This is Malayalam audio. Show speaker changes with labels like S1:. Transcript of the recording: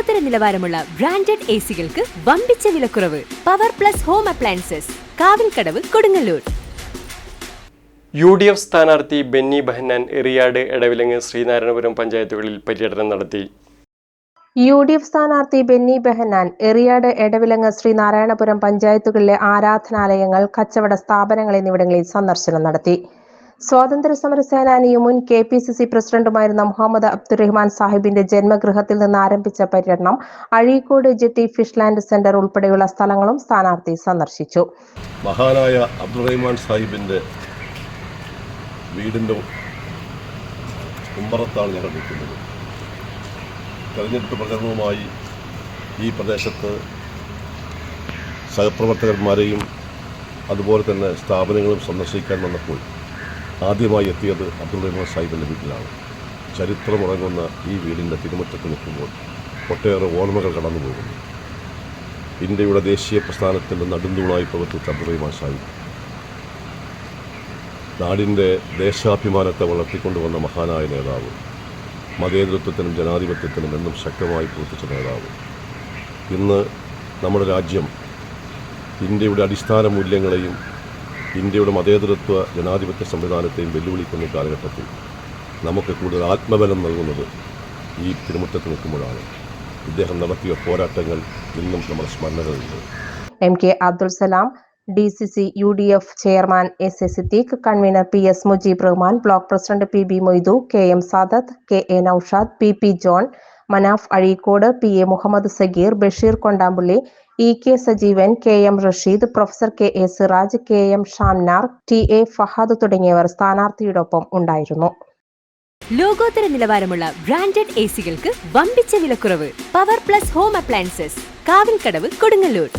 S1: ലോകോത്തര നിലവാരമുള്ള ബ്രാൻഡഡ് എ സികൾക്ക് വമ്പിച്ച വിലക്കുറവ് power plus home appliances Kavilkadavu Kodungallur.
S2: U D F സ്ഥാനാർത്ഥി ബെന്നി ബെഹന്നാൻ എറിയാട് എടവിലങ്ങ് ശ്രീനാരായണപുരം പഞ്ചായത്തുകളിൽ പര്യടനം നടത്തി.
S3: യു ഡി എഫ് സ്ഥാനാർത്ഥി ബെന്നി ബെഹന്നാൻ എറിയാട് എടവിലങ്ങ് ശ്രീനാരായണപുരം പഞ്ചായത്തുകളിലെ ആരാധനാലയങ്ങൾ കച്ചവട സ്ഥാപനങ്ങൾ എന്നിവിടങ്ങളിൽ സന്ദർശനം നടത്തി. സ്വാതന്ത്ര്യ സമര സേനാനിയും മുൻ കെ പി സി സി പ്രസിഡന്റുമായിരുന്ന മുഹമ്മദ് അബ്ദുറഹ്മാൻ സാഹിബിന്റെ ജന്മഗൃഹത്തിൽ നിന്ന് ആരംഭിച്ച പര്യടനം അഴീക്കോട് ജെട്ടി ഫിഷ്ലാൻഡ് സെന്റർ ഉൾപ്പെടെയുള്ള സ്ഥലങ്ങളും സ്ഥാനാർത്ഥി സന്ദർശിച്ചു.
S4: മഹാനായ അബ്ദുറഹ്മാൻ സാഹിബിന്റെ വീടിന്റെ ഉമ്മറത്താണ് ഞങ്ങൾ നിൽക്കുന്നത്. തെരഞ്ഞെടുപ്പ് പ്രചരണവുമായി ഈ പ്രദേശത്ത് സഹപ്രവർത്തകന്മാരെയും അതുപോലെ തന്നെ സ്ഥാപനങ്ങളും സന്ദർശിക്കാൻ വന്നപ്പോൾ ആദ്യമായി എത്തിയത് അബ്ദുൾ റഹ്മാൻ സാഹിബിന്റെ വീട്ടിലാണ്. ചരിത്രമുറങ്ങുന്ന ഈ വീടിന്റെ തിരുമുറ്റത്ത് നിൽക്കുമ്പോൾ ഒട്ടേറെ ഓർമ്മകൾ കടന്നു പോകുന്നു. ഇന്ത്യയുടെ ദേശീയ പ്രസ്ഥാനത്തിന്റെ നടുന്തൂണായി പ്രവർത്തിച്ച അബ്ദുൾ റഹ്മാൻ സാഹിബ് നാടിന്റെ ദേശാഭിമാനത്തെ വളർത്തിക്കൊണ്ടുവന്ന മഹാനായ നേതാവ് മതേതൃത്വത്തിനും ജനാധിപത്യത്തിനും എന്നും ശക്തമായി പ്രവർത്തിച്ച നേതാവ്. ഇന്ന് നമ്മുടെ രാജ്യം ഇന്ത്യയുടെ അടിസ്ഥാന മൂല്യങ്ങളെയും ഇന്ത്യയുടെ മതേതരത്വ ജനാധിപത്യ സംവിധാനത്തെയും വെല്ലുവിളിക്കുന്ന കാലഘട്ടത്തിൽ നമുക്ക് കൂടുതൽ ആത്മബലം നൽകുന്നത് ഈ തിരുമുറ്റത്ത് നിൽക്കുമ്പോഴാണ്. ഇദ്ദേഹം നടത്തിയ പോരാട്ടങ്ങൾ ഇന്നും നമ്മുടെ സ്മരണകളിലുണ്ട്.
S3: M K Abdul Salam D C C U D F chairman S A Siddique convener P S Mujeeb Rahman block president P B Moidu K M Sadath K A Naushad P P John Manaf Azhikode P A Muhammad Sageer Basheer Kondampully E K Sajeevan K M Rasheed professor K A Siraj K M Shamnar T A Fahad തുടങ്ങിയവർ സ്ഥാനാർത്ഥിയോടൊപ്പം ഉണ്ടായിരുന്നു.
S1: ലോകോത്തര നിലവാരമുള്ള ബ്രാൻഡഡ് എ സികൾക്ക് വമ്പിച്ച വിലക്കുറവ് power plus home appliances Kavilkadavu Kodungallur.